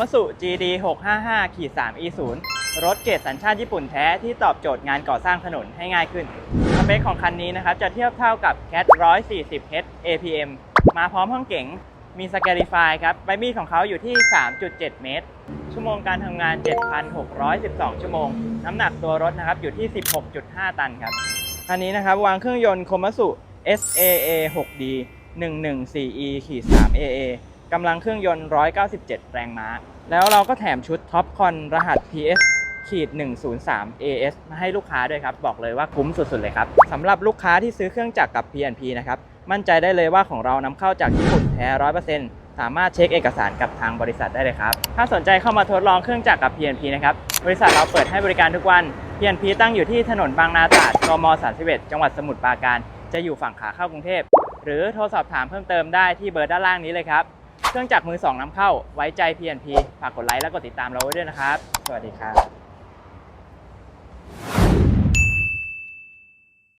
มัสุ GD 655ขีด3 E 0รถเกรดสัญชาติญี่ปุ่นแท้ที่ตอบโจทย์งานก่อสร้างถนนให้ง่ายขึ้น สเปคของคันนี้นะครับจะเทียบเท่ากับ CAT 140 H APM มาพร้อมห้องเก๋งมีสแกริฟายครับใบมีดของเขาอยู่ที่ 3.7 เมตร ชั่วโมงการทำงาน 7,612 ชั่วโมง น้ำหนักตัวรถนะครับอยู่ที่ 16.5 ตันครับคันนี้นะครับวางเครื่องยนต์คมัสุ SAA 6D 114E 3 AA กำลังเครื่องยนต์ 197 แรงม้า แล้วเราก็แถมชุดท็อปคอนรหัส PS ขีด103 AS มาให้ลูกค้าด้วยครับ บอกเลยว่าคุ้มสุดๆเลยครับสำหรับลูกค้าที่ซื้อเครื่องจักรกับ PNP นะครับ มั่นใจได้เลยว่าของเรานำเข้าจากญี่ปุ่นแท้ 100%สามารถเช็คเอกสารกับทางบริษัทได้เลยครับ ถ้าสนใจเข้ามาทดลองเครื่องจักรกับ PNP นะครับ บริษัทเราเปิดให้บริการทุกวัน PNP ตั้งอยู่ที่ถนนบางนาตราดกม 31 จังหวัดสมุทรปราการ จะอยู่ฝั่งขาเข้ากรุงเทพ หรือโทรสอบถามเพิ่มเติมได้ที่เบอร์ด้านล่างนี้เลยครับ เครื่องจักรมือสองนำเข้าไว้ใจ PNP ฝากกดไลค์และกดติดตามเราไว้ด้วยนะครับ สวัสดีครับ